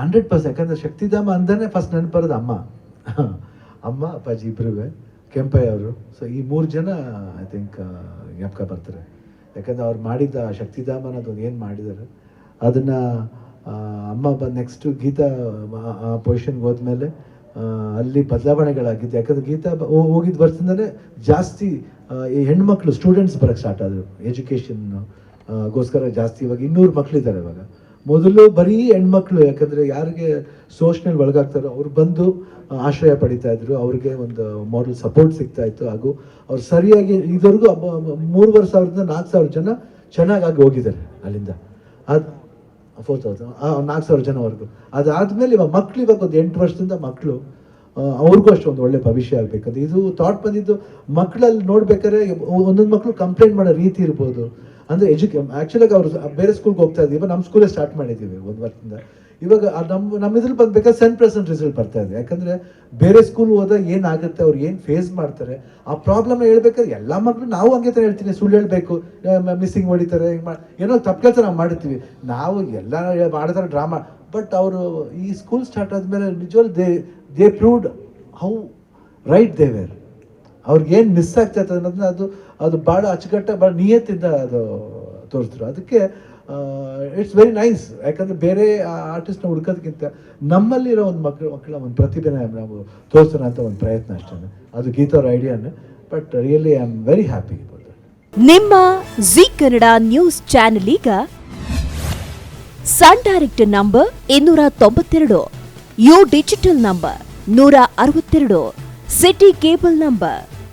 Hundred percent, ಯಾಕಂದ್ರೆ ಶಕ್ತಿಧಾಮ ಅಂದ್ರೆ first ನೆನಪರೋದು ಅಮ್ಮ. ಅಮ್ಮ, ಅಪ್ಪಾಜಿ ಇಬ್ರು ಕೆಂಪಯ್ಯ ಅವರು. ಸೊ ಈ ಮೂರು ಜನ ಐ ಥಿಂಕ್ ಜ್ಞಾಪಕ ಬರ್ತಾರೆ. ಯಾಕಂದ್ರೆ ಅವ್ರು ಮಾಡಿದ್ದ ಶಕ್ತಿಧಾಮ ಅನ್ನೋದು ಏನು ಮಾಡಿದ್ದಾರೆ. ಅದನ್ನು ಅಮ್ಮ ಬಂದು ನೆಕ್ಸ್ಟು ಗೀತಾ ಪೊಸಿಷನ್ಗೆ ಹೋದ್ಮೇಲೆ ಅಲ್ಲಿ ಬದಲಾವಣೆಗಳಾಗಿದ್ದು, ಯಾಕಂದ್ರೆ ಗೀತಾ ಹೋಗಿದ್ದ ವರ್ಷದಿಂದಲೇ ಜಾಸ್ತಿ ಈ ಹೆಣ್ಮಕ್ಳು ಸ್ಟೂಡೆಂಟ್ಸ್ ಬರೋಕ್ಕೆ ಸ್ಟಾರ್ಟ್ ಆದರು. ಎಜುಕೇಷನ್ ಗೋಸ್ಕರ ಜಾಸ್ತಿ ಇವಾಗ ಇನ್ನೂರು ಮಕ್ಕಳಿದ್ದಾರೆ ಇವಾಗ. ಮೊದಲು ಬರೀ ಹೆಣ್ಮಕ್ಳು, ಯಾಕಂದ್ರೆ ಯಾರಿಗೆ ಸೋಷನಲ್ ಒಳಗಾಗ್ತಾರೋ ಅವ್ರು ಬಂದು ಆಶ್ರಯ ಪಡಿತಾ ಇದ್ರು. ಅವ್ರಿಗೆ ಒಂದು ಮಾಡಲ್ ಸಪೋರ್ಟ್ ಸಿಗ್ತಾ ಇತ್ತು. ಹಾಗೂ ಅವ್ರು ಸರಿಯಾಗಿ ಇದುವರೆಗೂ ಮೂರುವರೆ ಸಾವಿರದಿಂದ ನಾಲ್ಕು ಸಾವಿರ ಜನ ಚೆನ್ನಾಗಾಗಿ ಹೋಗಿದ್ದಾರೆ ಅಲ್ಲಿಂದ. ಅದು ಫೋರ್ ತೌಸಂಡ್ ನಾಲ್ಕು ಸಾವಿರ ಜನವರೆಗೂ ಅದಾದ್ಮೇಲೆ ಇವಾಗ ಮಕ್ಳು ಇವಾಗ ಒಂದು ಎಂಟು ವರ್ಷದಿಂದ ಮಕ್ಕಳು ಅವ್ರಿಗೂ ಅಷ್ಟು ಒಂದು ಒಳ್ಳೆ ಭವಿಷ್ಯ ಆಗ್ಬೇಕಂತ ಇದು ಥಾಟ್ ಬಂದಿದ್ದು ಮಕ್ಕಳಲ್ಲಿ ನೋಡ್ಬೇಕಾದ್ರೆ ಒಂದೊಂದು ಮಕ್ಕಳು ಕಂಪ್ಲೇಂಟ್ ಮಾಡೋ ರೀತಿ ಇರ್ಬೋದು. ಅಂದ್ರೆ ಎಜುಕೇ ಆ್ಯಕ್ಚುಲಾಗಿ ಅವರು ಬೇರೆ ಸ್ಕೂಲ್ಗೆ ಹೋಗ್ತಾ ಇದ್ದೀವಿ ಇವಾಗ ನಮ್ಮ ಸ್ಕೂಲೇ ಸ್ಟಾರ್ಟ್ ಮಾಡಿದ್ದೀವಿ ಒಂದು ವರ್ಷದಿಂದ. ಇವಾಗ ನಮ್ಮ ನಮ್ಮ ಇದ್ರಲ್ಲಿ ಬಂದ್ಬೇಕಾದ್ರೆ ಸೆನ್ ಪರ್ಸೆಂಟ್ ರಿಸಲ್ಟ್ ಬರ್ತಾ ಇದೆ. ಯಾಕಂದ್ರೆ ಬೇರೆ ಸ್ಕೂಲ್ ಹೋದಾಗ ಏನಾಗುತ್ತೆ ಅವ್ರು ಏನು ಫೇಸ್ ಮಾಡ್ತಾರೆ, ಆ ಪ್ರಾಬ್ಲಮ್ ಹೇಳ್ಬೇಕಾದ್ರೆ ಎಲ್ಲ ಮಕ್ಕಳು ನಾವು ಹಂಗೆ ತಾನೇ ಹೇಳ್ತೀನಿ, ಸುಳ್ಳು ಹೇಳ್ಬೇಕು ಮಿಸ್ಸಿಂಗ್ ಹೊಡಿತಾರೆ, ಹಿಂಗೆ ಮಾಡಿ ಏನೋ ತಪ್ಪು ಕೆಲಸ ನಾವು ಮಾಡ್ತೀವಿ. ನಾವು ಎಲ್ಲ ಮಾಡಿದ್ರೆ ಡ್ರಾಮಾ ಬಟ್ ಅವರು ಈ ಸ್ಕೂಲ್ ಸ್ಟಾರ್ಟ್ ಆದ್ಮೇಲೆ ನಿಜವಲ್ they they proved how right they were ಅವ್ರಿಗೆ ಏನು ಮಿಸ್ ಆಗ್ತಾ ಇರ್ತದೆ ಅನ್ನೋದನ್ನ ಅದು ಅದು ಭಾಳ ಅಚ್ಚುಕಟ್ಟ ಭಾಳ ನಿಯತ್ತಿಂದ ಅದು ತೋರಿಸಿದ್ರು. ಅದಕ್ಕೆ ಇಟ್ಸ್ ವೆರಿ ನೈಸ್ ಯಾಕಂದ್ರೆ ಬೇರೆ ಆರ್ಟಿಸ್ಟ್ನ ಹುಡ್ಕೋದಕ್ಕಿಂತ ನಮ್ಮಲ್ಲಿರೋ ಒಂದು ಮಕ್ಕಳು ಮಕ್ಕಳ ಒಂದು ಪ್ರತಿಭೆನ ನಾವು ತೋರಿಸೋಣ ಅಂತ ಒಂದು ಪ್ರಯತ್ನ ಅಷ್ಟೇ. ಅದು ಗೀತವ್ರ ಐಡಿಯಾನೆ. But really I am very happy ನಿಮ್ಮ ಜಿ ಕನ್ನಡ ನ್ಯೂಸ್ ಚಾನೆಲ್ ಈಗ ಸನ್ ಡೈರೆಕ್ಟ್ ನಂಬರ್ ಇನ್ನೂರ ತೊಂಬತ್ತೆರಡು ಯು ಡಿಜಿಟಲ್ ನಂಬರ್ ನೂರ ಅರವತ್ತೆರಡು ಸಿಟಿ ಕೇಬಲ್ ನಂಬರ್